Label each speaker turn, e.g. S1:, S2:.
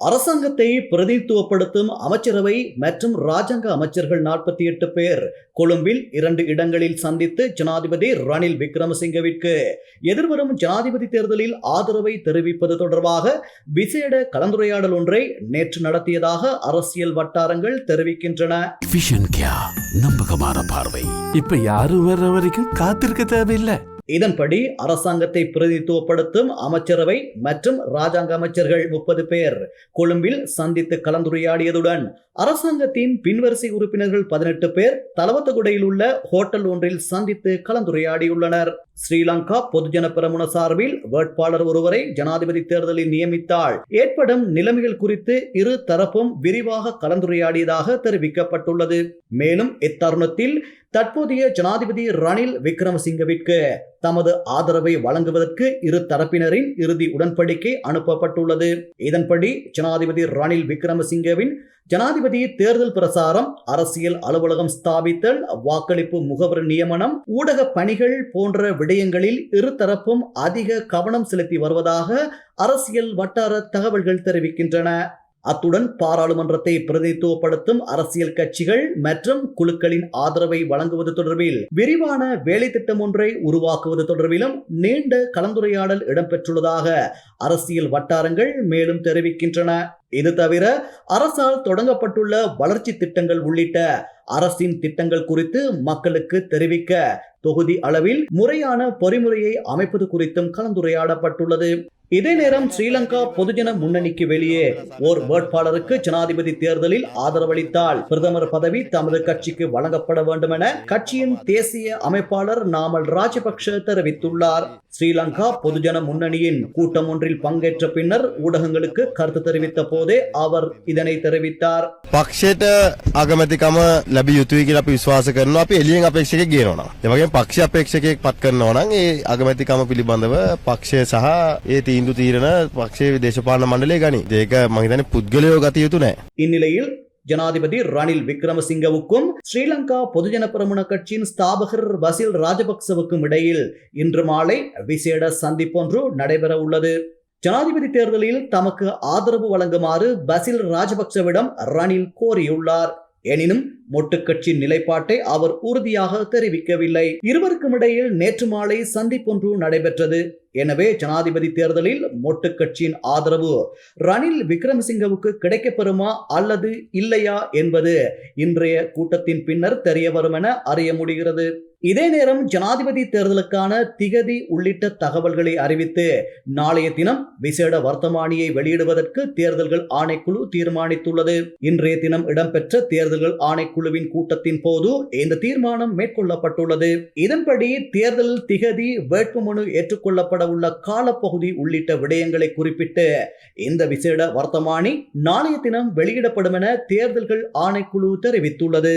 S1: அரசாங்கத்தை பிரதிநிதித்துவப்படுத்தும் அமைச்சரவை மற்றும் ராஜாங்க அமைச்சர்கள் நாற்பத்தி எட்டு பேர் கொழும்பில் இரண்டு இடங்களில் சந்தித்து ஜனாதிபதி ரணில் விக்ரமசிங்கவிற்கு எதிர்வரும் ஜனாதிபதி தேர்தலில் ஆதரவை தெரிவிப்பது தொடர்பாக விசேட கலந்துரையாடல் ஒன்றை நேற்று நடத்தியதாக அரசியல் வட்டாரங்கள் தெரிவிக்கின்றன.
S2: நம்பகமான பார்வை.
S3: இப்ப யாரும் வர்ற வரைக்கும் காத்திருக்க தேவையில்லை.
S1: இதன்படி அரசாங்கத்தை பிரதித்துவப்படுத்தும் அமைச்சரவை மற்றும் ராஜாங்க அமைச்சர்கள் முப்பது பேர். கொழும்பில் சந்தித்து கலந்துரையாடியதுடன் அரசாங்கத்தின் பின்வரிசை உறுப்பினர்கள் பதினெட்டு பேர் தலவத்தகுடையில் உள்ள ஹோட்டல் ஒன்றில் சந்தித்து கலந்துரையாடியுள்ளனர். ஸ்ரீலங்கா பொதுஜன பெரமுன சார்பில் வேட்பாளர் ஒருவரை ஜனாதிபதி தேர்தலில் நியமித்தால் ஏற்படும் நிலைமைகள் குறித்து இரு தரப்பும் விரிவாக கலந்துரையாடியதாக தெரிவிக்கப்பட்டுள்ளது. மேலும் இத்தருணத்தில் தற்போதைய ஜனாதிபதி ரணில் விக்ரமசிங்கவிற்கு தமது ஆதரவை வழங்குவதற்கு இரு தரப்பினரின் இறுதி உடன்படிக்கை அனுப்பப்பட்டுள்ளது. இதன்படி ஜனாதிபதி ரணில் விக்ரமசிங்கவின் ஜனாதிபதி தேர்தல் பிரசாரம் அரசியல் அலுவலகம் ஸ்தாபித்தல் வாக்களிப்பு முகவர் நியமனம் ஊடக பணிகள் போன்ற விடயங்களில் இருதரப்பும் அதிக கவனம் செலுத்தி வருவதாக அரசியல் வட்டார தகவல்கள் தெரிவிக்கின்றன. அத்துடன் பாராளுமன்றத்தை பிரதிநிதித்துவப்படுத்தும் அரசியல் கட்சிகள் மற்றும் குழுக்களின் ஆதரவை வழங்குவது தொடர்பில் விரிவான வேலை திட்டம் ஒன்றை உருவாக்குவது தொடர்பிலும் நீண்ட கலந்துரையாடல் இடம்பெற்றுள்ளதாக அரசியல் வட்டாரங்கள் மேலும் தெரிவிக்கின்றன. இது தவிர அரசால் தொடங்கப்பட்டுள்ள வளர்ச்சி திட்டங்கள் உள்ளிட்ட அரசின் திட்டங்கள் குறித்து மக்களுக்கு தெரிவிக்க தொகுதி அளவில் முறையான பொறிமுறையை அமைப்பது குறித்தும் கலந்துரையாடப்பட்டுள்ளது. இதே நேரம் ஸ்ரீலங்கா பொதுஜன முன்னணிக்கு வெளியே ஓர் வேட்பாளருக்கு ஜனாதிபதி தேர்தலில் ஆதரவளித்தால் பிரதமர் பதவி தமது கட்சிக்கு வழங்கப்பட வேண்டும் என கட்சியின் தேசிய அமைப்பாளர் நாமல் ராஜபக்ஷ தெரிவித்துள்ளார் ஸ்ரீலங்கா பொதுஜன முன்னணியின் கூட்டம் ஒன்றில் பங்கேற்ற பின்னர் ஊடகங்களுக்கு கருத்து தெரிவித்த போதே அவர் இதனை தெரிவித்தார்
S4: පක්ෂයට අගමැතිකම ලැබ යුතුයි කියලා අපි විශ්වාස කරනවා අපි එළියෙන් අපේක්ෂකයෙක් ගේනවා නම්. ඒ වගේම පක්ෂ අපේක්ෂකයෙක් පත් කරනවා නම් ඒ අගමැතිකම පිළිබඳව පක්ෂය සහ ඒ තීන්දුව තීරණ පක්ෂයේ දේශපාලන මණ්ඩලය ගනි. ඒක මම හිතන්නේ පුද්ගලයෝ ගත යුතු නැහැ.
S1: இந்நிலையில் ஜனாதிபதி ரணில் விக்ரமசிங்கவுக்கும் ஸ்ரீலங்கா பொதுஜன பெரமுன கட்சியின் ஸ்தாபகர் பசில் ராஜபக்சவுக்கும் இடையில் இன்று மாலை விசேட சந்திப்பொன்று நடைபெற உள்ளது ஜனாதிபதி தேர்தலில் தமக்கு ஆதரவு வழங்குமாறு பசில் ராஜபக்சவிடம் ரணில் கோரியுள்ளார் எனினும் மொட்டுக்கட்சி நிலைப்பாட்டை அவர் உறுதியாக தெரிவிக்கவில்லை. இருவருக்கும் இடையில் நேற்று மாலை சந்திப்பொன்று நடைபெற்றது. எனவே ஜனாதிபதி தேர்தலில் மொட்டு கட்சியின் ஆதரவு ரணில் விக்ரமசிங்கவுக்கு கிடைக்கப்பெறுமா அல்லது இல்லையா என்பது இன்றைய கூட்டத்தின் பின்னர் தெரிய வரும் என அறிய முடிகிறது. இதே நேரம் ஜனாதிபதி தேர்தலுக்கான திகதி உள்ளிட்ட தகவல்களை அறிவித்து நாளைய தினம் விசேட வர்த்தமானியை வெளியிடுவதற்கு தேர்தல்கள் ஆணைக்குழு தீர்மானித்துள்ளது. இன்றைய தினம் இடம்பெற்ற தேர்தல்கள் குழுவின் கூட்டத்தின் போது இந்த தீர்மானம் மேற்கொள்ளப்பட்டுள்ளது. இதன்படி தேர்தல் திகதி வேட்புமனு ஏற்றுக்கொள்ளப்பட உள்ள காலப்பகுதி உள்ளிட்ட விடயங்களை குறிப்பிட்டு இந்த விசேட வர்த்தமானி நாளைய தினம் வெளியிடப்படும் என தேர்தல்கள் ஆணைக்குழு தெரிவித்துள்ளது.